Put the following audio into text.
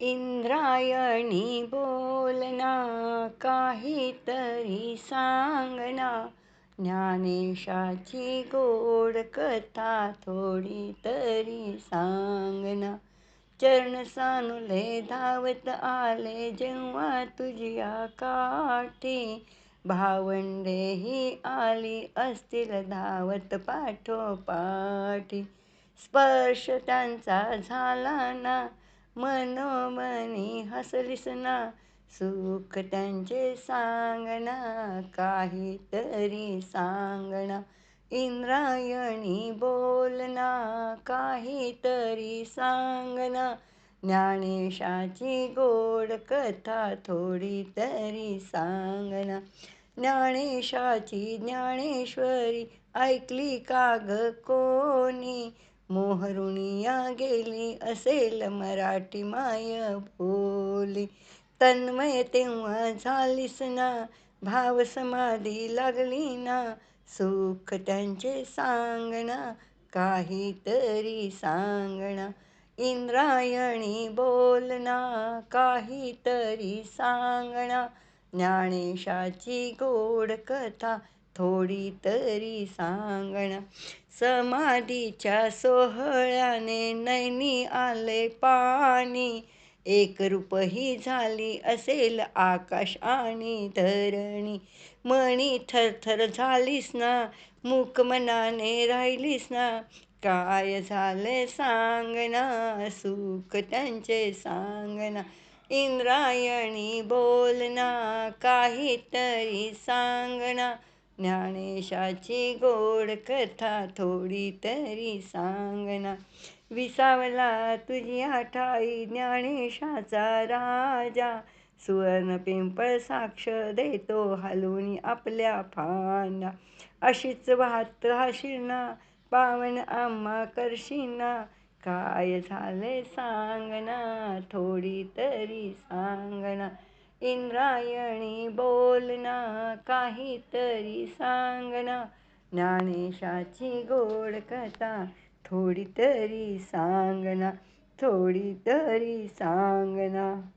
इंद्रायणी बोलना काहीतरी सांगना. ज्ञानेशाची गोड कथा थोडी तरी सांगना. चरण सानुले धावत आले जेव्हा तुझ्या काठी भावंडेही आली असतील धावत पाठोपाठी. स्पर्श त्यांचा झाला ना मनोमनी हसलीस ना सुख त्यांचे सांगना काहीतरी सांगना. इंद्रायणी बोलना काहीतरी सांगना. ज्ञानेशाची गोड कथा थोडी तरी सांगना. ज्ञानेशाची ज्ञानेश्वरी ऐकली का ग कोणी? मोहरुणिया गेली असेल मराठी माय बोली तन्मय तेव्हा झालीस ना भाव समाधी लागली ना सुख त्यांचे सांगणा काहीतरी सांगणा. इंद्रायणी बोलना काहीतरी सांगणा. ज्ञानेशाची गोड कथा थोडी तरी सांगना समाधीच्या सोहळ्याने नैनी आले पाणी. एकरूपही झाली असेल आकाश आणि धरणी. मणी थरथर झालीस ना मूक मनाने राहिलीस ना. काय झाले सांगना सुख त्यांचे सांगना इंद्रायणी बोलना काहीतरी सांगना ज्ञानेशाची गोड कथा थोडी तरी सांगना. विसावला तुझी आठाई ज्ञानेशाचा राजा. सुवर्ण पिंपळ साक्ष देतो हलवून आपल्या फांदा अशीच वाहत राहशील पावन आम्हा करशीना. काय झाले सांगना थोडी तरी सांगना. इंद्रायणी बोलना काहीतरी सांगना. ज्ञानेशाची गोड कथा थोडी तरी सांगना थोडी तरी सांगना.